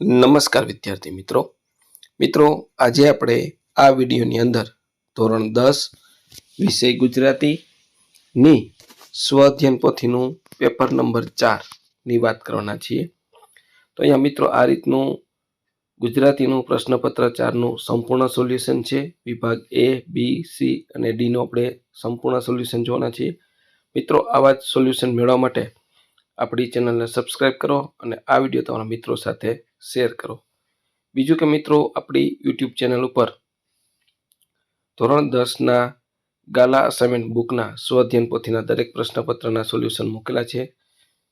નમસ્કાર વિદ્યાર્થી મિત્રો. મિત્રો, આજે આપણે આ વિડીયોની અંદર ધોરણ દસ, વિષય ગુજરાતીની સ્વઅધ્યયન પોથીનું પેપર નંબર ચારની વાત કરવાના છીએ. તો અહીંયા મિત્રો, આ રીતનું ગુજરાતીનું પ્રશ્નપત્ર ચારનું સંપૂર્ણ સોલ્યુશન છે. વિભાગ એ, બી, સી અને ડીનું આપણે સંપૂર્ણ સોલ્યુશન જોવાના છીએ. મિત્રો, આવા જ સોલ્યુશન મેળવવા માટે આપણી ચેનલને સબસ્ક્રાઈબ કરો અને આ વીડિયો તમારા મિત્રો સાથે શેર કરો. બીજું કે મિત્રો, આપણી યુટ્યુબ ચેનલ ઉપર ધોરણ દસના ગાલા અસાઇનમેન્ટ બુકના સ્વઅધ્યયન પોથીના દરેક પ્રશ્નપત્રના સોલ્યુશન મૂકેલા છે,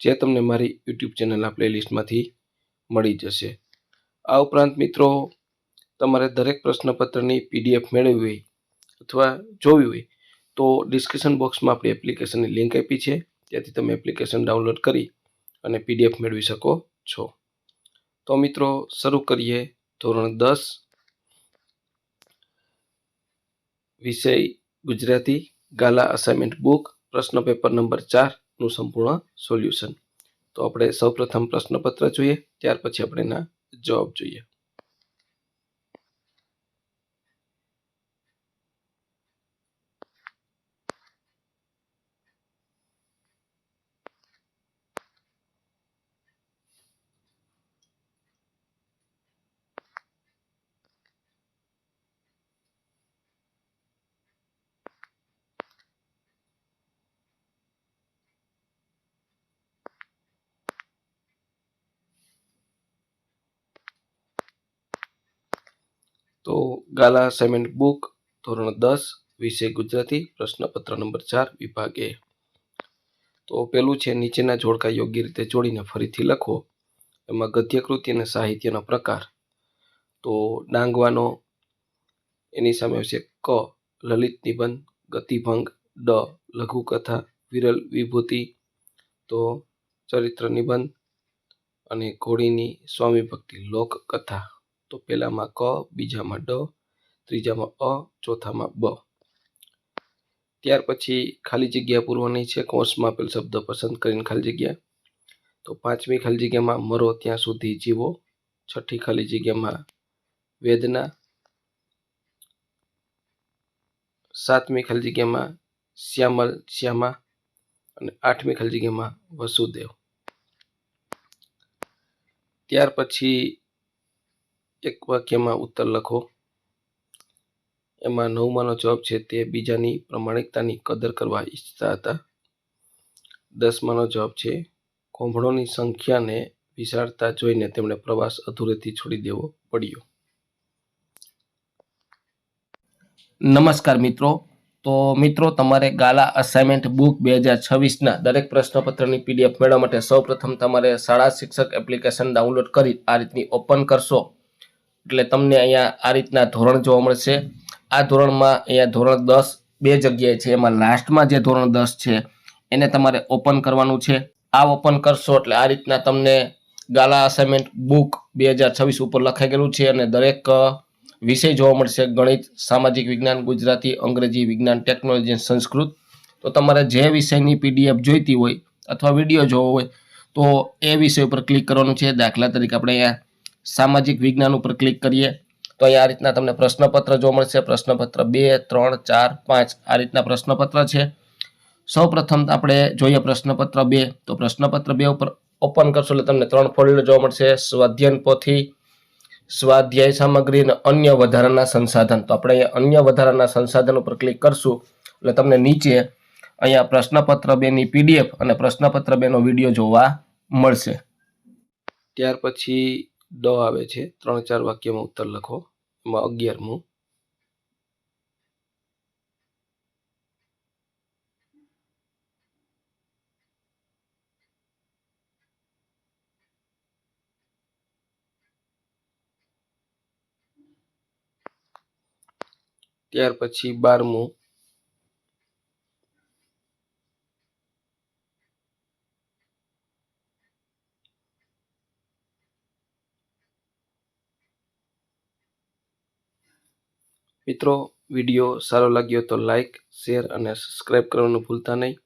જે તમને મારી યુટ્યુબ ચેનલના પ્લેલિસ્ટમાંથી મળી જશે. આ ઉપરાંત મિત્રો, તમારે દરેક પ્રશ્નપત્રની પીડીએફ મેળવવી હોય અથવા જોવી હોય તો ડિસ્ક્રિપ્શન બોક્સમાં આપણી એપ્લિકેશનની લિંક આપી છે. ત્યાંથી તમે એપ્લિકેશન ડાઉનલોડ કરી અને પીડીએફ મેળવી શકો છો. તો મિત્રો, શરૂ કરીએ ધોરણ દસ. વિષય ગુજરાતી ગાલા અસાઇનમેન્ટ બુક પ્રશ્ન પેપર નંબર ચારનું સંપૂર્ણ સોલ્યુશન તો આપણે સૌપ્રથમ પ્રશ્નપત્ર જોઈએ, ત્યાર પછી આપણે એના જવાબ જોઈએ. તો ગાલા સેમેન્ટ બુક ધોરણ દસ, વિષય ગુજરાતી, પ્રશ્નપત્ર નંબર ચાર, વિભાગ તો પેલું છે, નીચેના જોડકા યોગ્ય રીતે જોડીને ફરીથી લખો. એમાં ગદ્યકૃતિ અને સાહિત્યનો પ્રકાર. તો ડાંગવાનો, એની સામે આવશે ક, લલિત નિબંધ, ગતિભંગ, ડ, લઘુકથા, વિરલ વિભૂતિ. તો ચરિત્ર નિબંધ અને ઘોડીની સ્વામી ભક્તિ લોકકથા. તો પહેલામાં ક, બીજામાં ડ, ત્રીજામાં અ, ચોથામાં બ. ત્યાર પછી ખાલી જગ્યા પૂરવાની છે કોષમાં આપેલ શબ્દ પસંદ કરીને ખાલી જગ્યા. તો પાંચમી ખાલી જગ્યામાં મરો ત્યાં સુધી જીવો. છઠ્ઠી ખાલી જગ્યામાં વેદના. સાતમી ખાલી જગ્યામાં શ્યામલ શ્યામા અને આઠમી ખાલી જગ્યામાં વસુદેવ. ત્યાર પછી એક વાક્યમાં ઉત્તર લખો. એમાં નવમાનો જવાબ છે, તે બીજાની પ્રમાણિકતાની કદર કરવા ઈચ્છતા હતા. દસમાનો જવાબ છે, કોંભળોની સંખ્યાને વિશાળતા જોઈને તેમણે પ્રવાસ અધૂરેથી છોડી દેવો પડ્યો. નમસ્કાર મિત્રો. તો મિત્રો, તમારે ગાલા અસાઇનમેન્ટ બુક બે હજાર છવ્વીસના દરેક પ્રશ્નપત્રની પીડીએફ મેળવવા માટે સૌપ્રથમ તમારે શાળા શિક્ષક એપ્લિકેશન ડાઉનલોડ કરી આ રીતની ઓપન કરશો. એટલે તમને અહીંયા આ રીતના ધોરણ જોવા મળશે. આ ધોરણમાં અહીંયા ધોરણ દસ બે જગ્યાએ છે. એમાં લાસ્ટમાં જે ધોરણ દસ છે, એને તમારે ઓપન કરવાનું છે. આ ઓપન કરશો એટલે આ રીતના તમને ગાલા અસાઇનમેન્ટ બુક બે હજાર છવ્વીસ ઉપર લખાઈ ગયેલું છે અને દરેક વિષય જોવા મળશે. ગણિત, સામાજિક વિજ્ઞાન, ગુજરાતી, અંગ્રેજી વિજ્ઞાન ટેકનોલોજી સંસ્કૃત. તો તમારે જે વિષયની પીડીએફ જોઈતી હોય અથવા વીડિયો જોવો હોય, તો એ વિષય ઉપર ક્લિક કરવાનું છે. દાખલા તરીકે આપણે અહીંયા સામાજિક વિજ્ઞાન ઉપર ક્લિક કરીએ, તો અહીંયા આ રીતના તમને પ્રશ્નપત્ર જોવા મળશે. પ્રશ્નપત્ર બે, ત્રણ, ચાર, પાંચ આ રીતના પ્રશ્નપત્ર છે. સૌ પ્રથમ આપણે જોઈએ પ્રશ્નપત્ર બે, તો પ્રશ્નપત્ર બે ઉપર ઓપન કરશો એટલે તમને ત્રણ ફોલ્ડર જોવા મળશે. સ્વાધ્યન પોથી, સ્વાધ્યાય સામગ્રી અને અન્ય વધારાના સંસાધન. તો આપણે અહીંયા અન્ય વધારાના સંસાધન ઉપર ક્લિક કરશું એટલે તમને નીચે અહીંયા પ્રશ્નપત્ર બેની પીડીએફ અને પ્રશ્નપત્ર બેનો વીડિયો જોવા મળશે. ત્યાર પછી ડ આવે છે. ત્રણ ચાર વાક્યમાં ઉત્તર લખો. એમાં અગિયારમું ત્યાર પછી બારમું મિત્રો, વીડિયો સારો લાગ્યો તો લાઈક શેર અને સબસ્ક્રાઈબ કરવાનું ભૂલતા નહીં.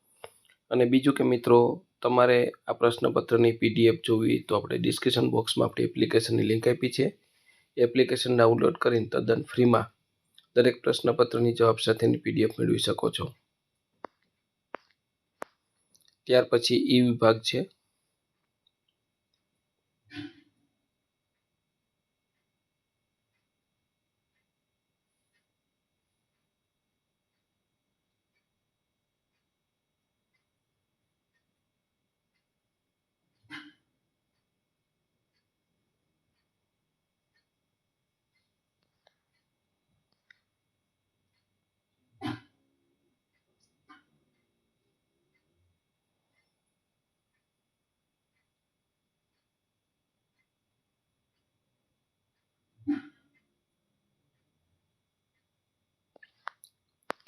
અને બીજું કે મિત્રો, તમારે આ પ્રશ્નપત્રની પીડીએફ જોવી તો આપણે ડિસ્ક્રિપ્શન બોક્સમાં આપણી એપ્લિકેશનની લિંક આપી છે. એપ્લિકેશન ડાઉનલોડ કરીને તદ્દન ફ્રીમાં દરેક પ્રશ્નપત્રની જવાબ સાથેની પીડીએફ મેળવી શકો છો. ત્યાર પછી ઈ વિભાગ છે.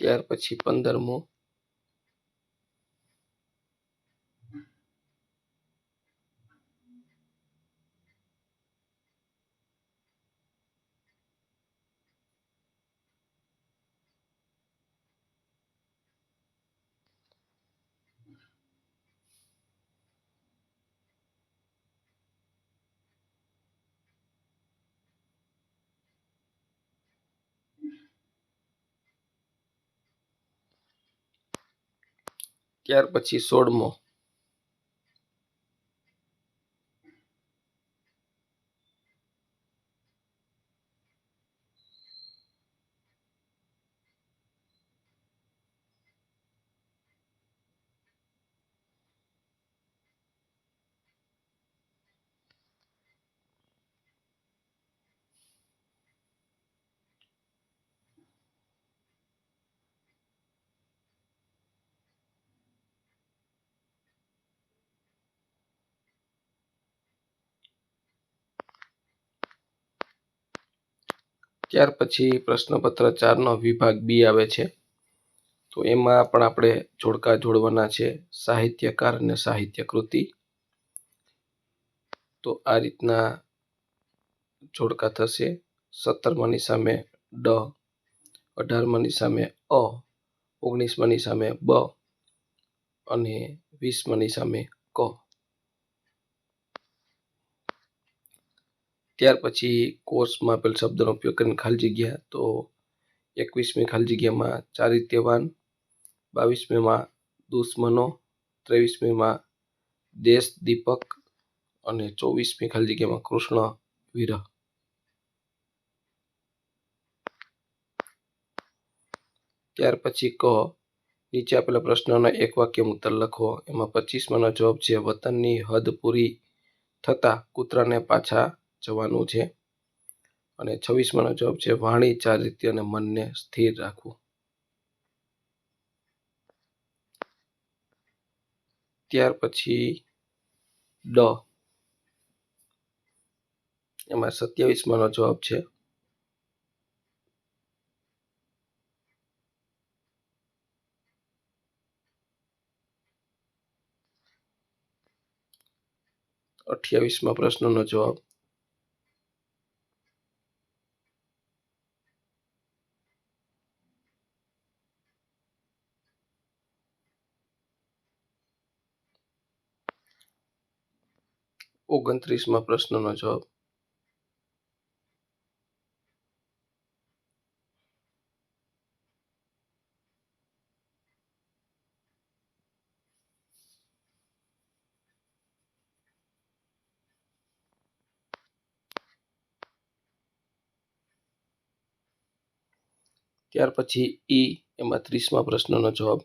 ત્યાર પછી પંદરમો ત્યાર પછી સોળમો. ત્યાર પછી પ્રશ્નપત્ર ચારનો વિભાગ બી આવે છે. તો એમાં પણ આપણે જોડકા જોડવાના છે, સાહિત્યકાર અને સાહિત્ય કૃતિ તો આ રીતના જોડકા થશે. સત્તરમાની સામે ડ, અઢારમાની સામે અ, ઓગણીસમાની સામે બ અને વીસમાની સામે ક. ત્યાર પછી કોર્સમાં આપેલ શબ્દનો ઉપયોગ કરીને ખાલી જગ્યા, તો એકવીસમી ખાલી જગ્યામાં ચારિત્યવાન, બાવીસમીમાં દુશ્મનો, ત્રેવીસમીમાં દેશ દીપક અને ચોવીસમી ખાલી જગ્યામાં કૃષ્ણ વિરહ. ત્યાર પછી ક, નીચે આપેલા પ્રશ્નોના એક વાક્ય ઉત્તર લખો. એમાં પચીસમાંનો જવાબ છે, વતનની હદ પૂરી થતાં કૂતરાને પાછા જવાનું છે. અને છવ્વીસમાંનો જવાબ છે, વાણી ચારિત્ય અને મનને સ્થિર રાખવું. ત્યાર પછી, ડ. એમાં સત્યાવીસમાંનો જવાબ છે. અઠ્યાવીસમાં પ્રશ્નનો જવાબ. ઓગણત્રીસમાં પ્રશ્નનો જવાબ. ત્યાર પછી ઈ એમાં ત્રીસમાં પ્રશ્નનો જવાબ.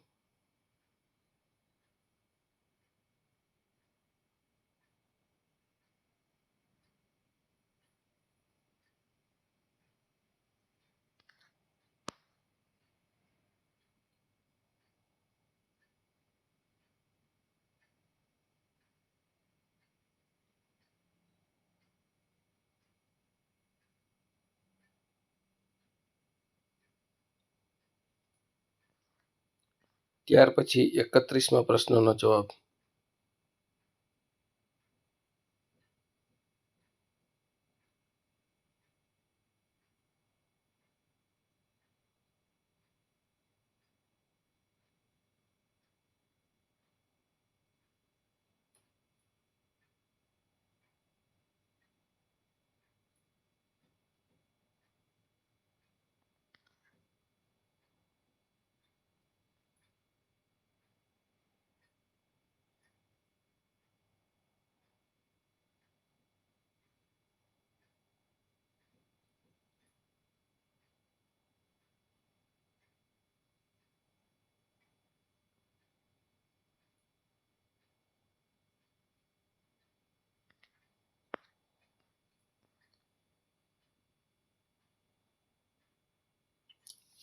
ત્યાર પછી એકત્રીસમાં પ્રશ્નનો જવાબ.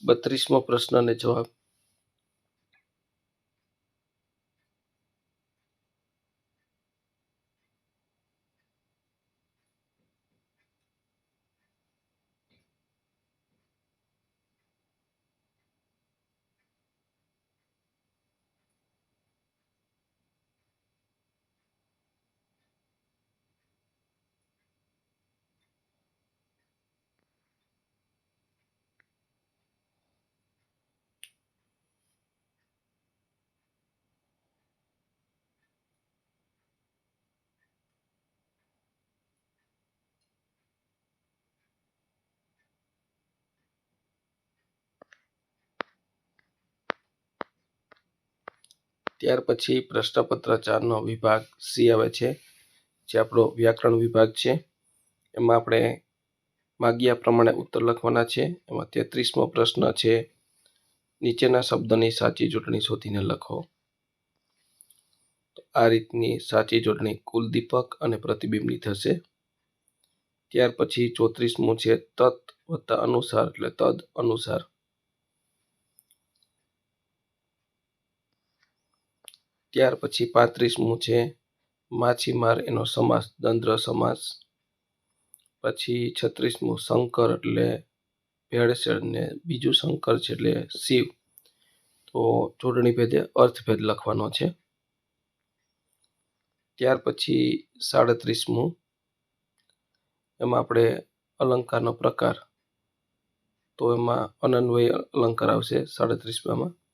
બત્રીસમો પ્રશ્ન અને જવાબ ત્યાર પછી પ્રશ્નપત્ર ચારનો વિભાગ સી આવે છે, જે આપણો વ્યાકરણ વિભાગ છે. એમાં આપણે માગ્યા પ્રમાણે ઉત્તર લખવાના છે. એમાં તેત્રીસમો પ્રશ્ન છે, નીચેના શબ્દની સાચી જોડણી શોધીને લખો. આ રીતની સાચી જોડણી કુલદીપક અને પ્રતિબિંબની થશે. ત્યાર પછી ચોત્રીસમું છે તત્ વત્તા અનુસાર, એટલે તદ અનુસાર. ત્યાર પછી પાંત્રીસમું છે, માછીમાર એનો સમાસ, દંદ્ર સમાસ. પછી છત્રીસમું શંકર એટલે ભેળસેળ ને બીજું શંકર છે એટલે શિવ. તો જોડણી ભેદે અર્થભેદ લખવાનો છે. ત્યાર પછી સાડત્રીસમું. એમાં આપણે અલંકારનો પ્રકાર. તો એમાં અનન્વય અલંકાર આવશે સાડત્રીસમાં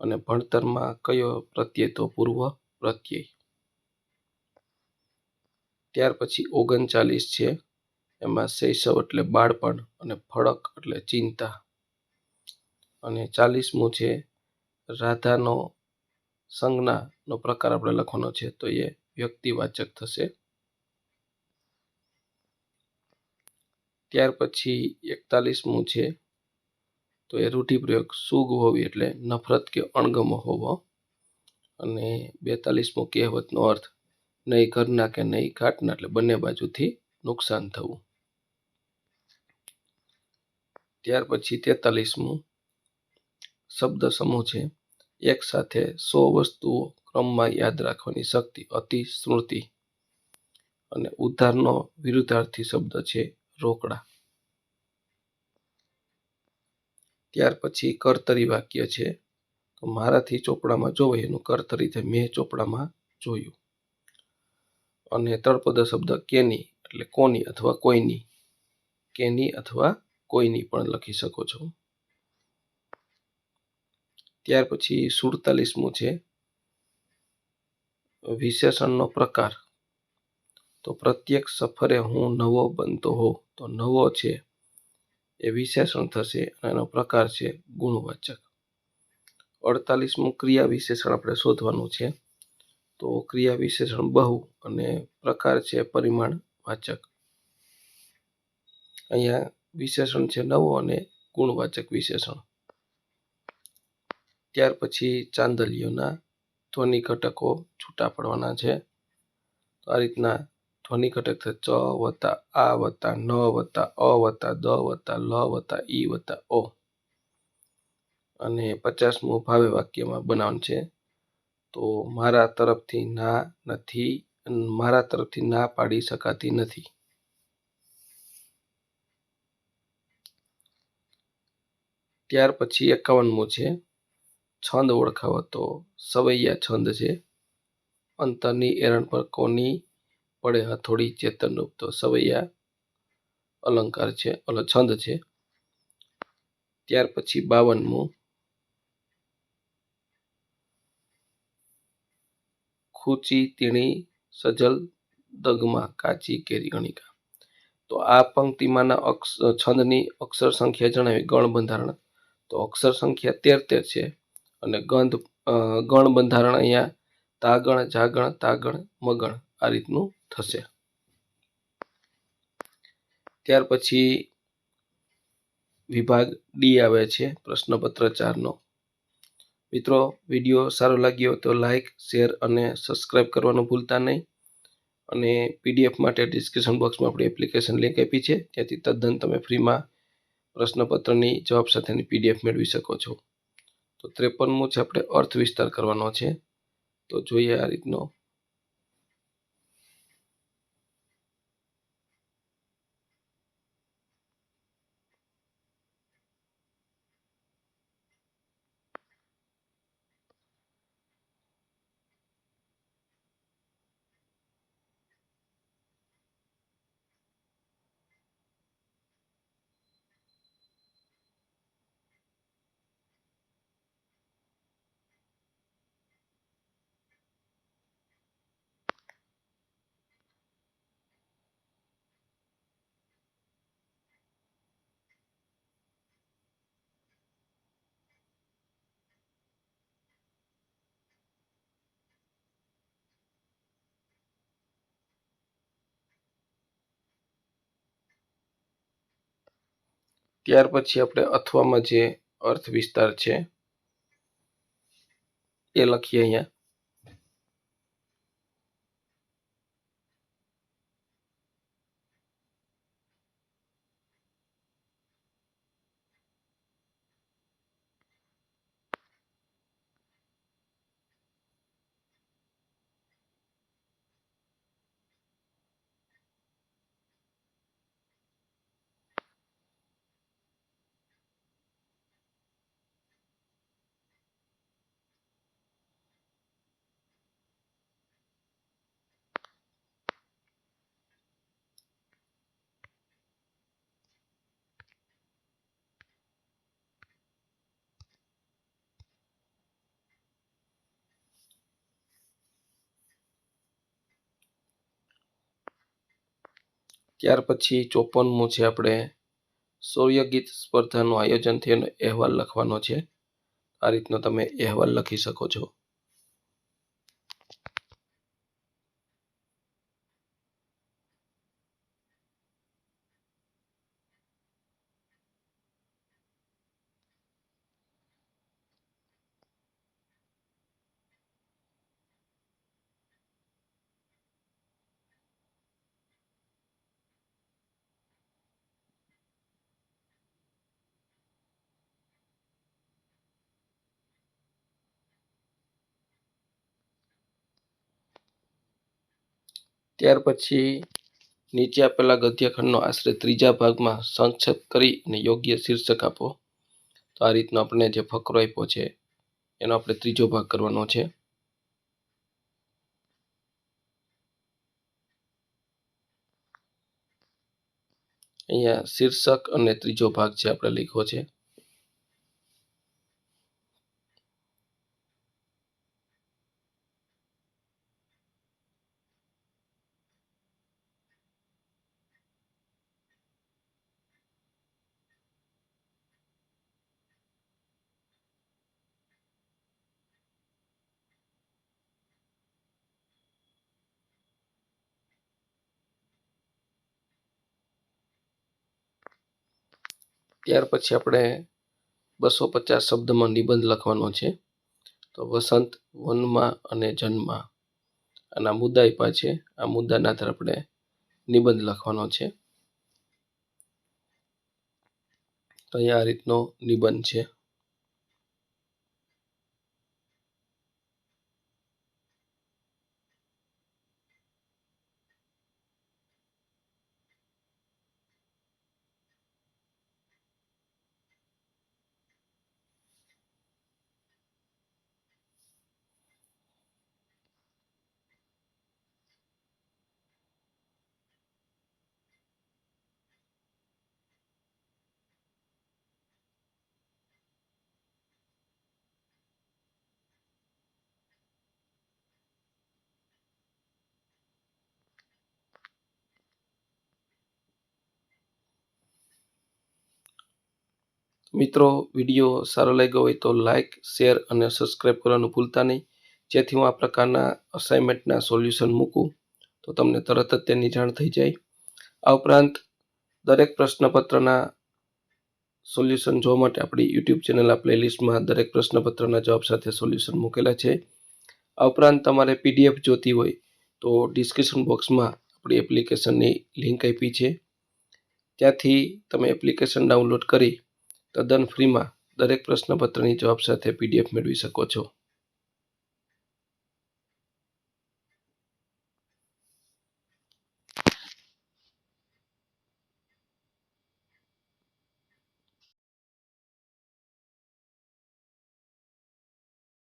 અને ભણતરમાં કયો પ્રત્યય તો પૂર્વ પ્રત્યય? ત્યાર પછી ઓગણચાલીસ છે, એમાં શૈશવ એટલે બાળપણ અને ફળક એટલે ચિંતા. અને ચાલીસમું છે, રાધાનો સંજ્ઞાનો પ્રકાર આપણે લખવાનો છે, તો એ વ્યક્તિવાચક થશે. ત્યાર પછી એકતાલીસમું છે તો એ રૂઢિપ્રયોગ સુગ હોવી એટલે નફરત કે અણગમો હોવો. અને બેતાલીસમો કહેવતનો અર્થ, નહીં ઘરના કે નહીં ઘાટના, એટલે બંને બાજુથી નુકસાન થવું. ત્યાર પછી તેતાલીસમું શબ્દ સમૂહ છે. એક સાથે સો વસ્તુઓ ક્રમમાં યાદ રાખવાની શક્તિ, અતિ સ્મૃતિ અને ઉદ્ધારનો વિરુદ્ધાર્થી શબ્દ છે રોકડા. ત્યાર પછી કર્તરી વાક્ય છે. તો મારાથી ચોપડામાં જોવાય એનું કર્તરી છે. મેં ચોપડામાં જોયું. અને તળપદ શબ્દ કેની, એટલે કોની અથવા કોઈની. કેની અથવા કોઈની પણ લખી શકો છો. ત્યાર પછી સુડતાલીસમું છે. વિશેષણનો પ્રકાર. તો પ્રત્યેક સફરે હું નવો બનતો હોઉં તો નવો છે. એ વિશેષણ થશે એનો પ્રકાર છે ગુણવાચક. અડતાલીસમું ક્રિયા વિશેષણ આપણે શોધવાનું છે. તો ક્રિયા વિશેષણ બહુ અને પ્રકાર છે પરિમાણ વાચક. અહીંયા વિશેષણ છે નવો અને ગુણવાચક વિશેષણ. ત્યાર પછી ચાંદલીઓના ધ્વનિ ઘટકો છૂટા પડવાના છે. તો આ રીતના ધ્વનિ ઘટક છે. ચ વત્તા આ વત્તા ન વત્તા અ વત્તા દ વત્તા લ વત્તા ઈ વત્તા ઓ. અને પચાસમું ભાવે વાક્યમાં બનાવવાનું છે. તો મારા તરફથી ના નથી, મારા તરફથી ના પાડી શકાતી નથી. ત્યાર પછી એકાવનમું છે. છંદ ઓળખાવો તો સવૈયા છંદ છે. અંતરની એરણ પર કોની પડે હથોડી ચેતનરૂપ તો સવૈયા અલંકાર છે અલ છંદ છે. ત્યાર પછી બાવનમું. ખૂચી તીણી સજલ, દગમાં, કાચી, કેરી, ગણિકા. તો આ પંક્તિમાંના અક્ષ, છંદની અક્ષર સંખ્યા જણાવી ગણ બંધારણ તો અક્ષર સંખ્યા તેર તેર છે અને ગંધ ગણ બંધારણ અહીંયા તાગણ, જાગણ, તાગણ, મગણ આ રીતનું થશે. ત્યાર પછી વિભાગ ડી આવે છે, પ્રશ્નપત્ર ચારનો. મિત્રો, વીડિયો સારો લાગ્યો તો લાઈક શેર અને સબસ્ક્રાઈબ કરવાનું ભૂલતા નહીં. અને પીડીએફ માટે ડિસ્ક્રિપ્શન બોક્સમાં આપણી એપ્લિકેશન લિંક આપી છે. ત્યાંથી તદ્દન તમે ફ્રીમાં પ્રશ્નપત્રની જવાબ સાથેની પીડીએફ મેળવી શકો છો. તો ત્રેપનમું છે આપણે અર્થ વિસ્તાર કરવાનો છે. તો જોઈએ આ રીતનો ત્યાર પછી આપણે અથવામાં જે અર્થ વિસ્તાર છે એ લખીએ અહીંયા. ત્યાર પછી ચોપનમું છે આપણે સૂર્યગીત સ્પર્ધાનું આયોજન થયું એનો અહેવાલ લખવાનો છે. આ રીતનો તમે અહેવાલ લખી શકો છો. ત્યાર પછી નીચે આપેલા ગદ્યખંડનો આશરે ત્રીજા ભાગમાં સંક્ષેપ કરી અને યોગ્ય શીર્ષક આપો. તો આ રીતનો આપણે જે ફકરો આપ્યો છે, એનો આપણે ત્રીજો ભાગ કરવાનો છે. અહીંયા શીર્ષક અને ત્રીજો ભાગ છે આપણે લખ્યો છે ત્યાર પછી આપણે બસો પચાસ શબ્દમાં નિબંધ લખવાનો છે. તો વસંત, વનમાં અને જન્મમાં. આના મુદ્દા આપ્યા છે. આ મુદ્દાના આધારે આપણે નિબંધ લખવાનો છે. તો અહીંયા આ રીતનો નિબંધ છે. મિત્રો, વીડિયો સારો લાગ્યો હોય તો લાઇક શેર અને સબસ્ક્રાઈબ કરવાનું ભૂલતા નહીં. જેથી હું આ પ્રકારના અસાઇનમેન્ટના સોલ્યુશન મૂકું, તો તમને તરત જ તેની જાણ થઈ જાય. આ ઉપરાંત, દરેક પ્રશ્નપત્રના સોલ્યુશન જોવા માટે આપણી યુટ્યુબ ચેનલના પ્લેલિસ્ટમાં દરેક પ્રશ્નપત્રના જવાબ સાથે સોલ્યુશન મૂકેલા છે. આ ઉપરાંત તમારે પીડીએફ જોતી હોય તો ડિસ્ક્રિપ્શન બોક્સમાં આપણી એપ્લિકેશનની લિંક આપી છે. ત્યાંથી તમે એપ્લિકેશન ડાઉનલોડ કરી તદ્દન ફ્રીમાં દરેક પ્રશ્નપત્રની જવાબ સાથે પીડીએફ મેળવી શકો છો.